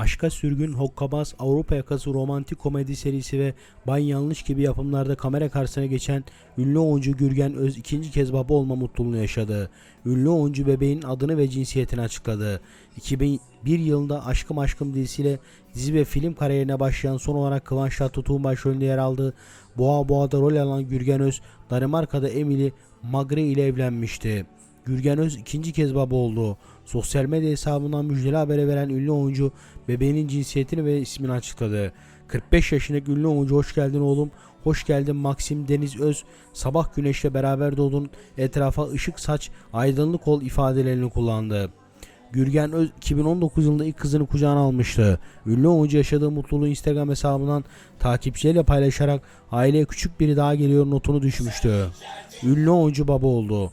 Aşka Sürgün, Hokkabaz, Avrupa Yakası romantik komedi serisi ve Bay Yanlış gibi yapımlarda kamera karşısına geçen ünlü oyuncu Gürgen Öz ikinci kez baba olma mutluluğunu yaşadı. Ünlü oyuncu bebeğin adını ve cinsiyetini açıkladı. 2001 yılında Aşkım Aşkım dizisiyle dizi ve film kariyerine başlayan son olarak Kıvanç Tatlıtuğ'un başrolünde yer aldığı Boğa Boğa'da rol alan Gürgen Öz, Danimarka'da Emily Magre ile evlenmişti. Gürgen Öz ikinci kez baba oldu. Sosyal medya hesabından müjdeli habere veren ünlü oyuncu bebeğinin cinsiyetini ve ismini açıkladı. 45 yaşındaki ünlü oyuncu hoş geldin oğlum, hoş geldin Maxim Deniz Öz, sabah güneşle beraber doğdun, etrafa ışık saç, aydınlık ol ifadelerini kullandı. Gürgen Öz 2019 yılında ilk kızını kucağına almıştı. Ünlü oyuncu yaşadığı mutluluğu Instagram hesabından takipçileriyle paylaşarak aileye küçük biri daha geliyor notunu düşmüştü. Ünlü oyuncu baba oldu.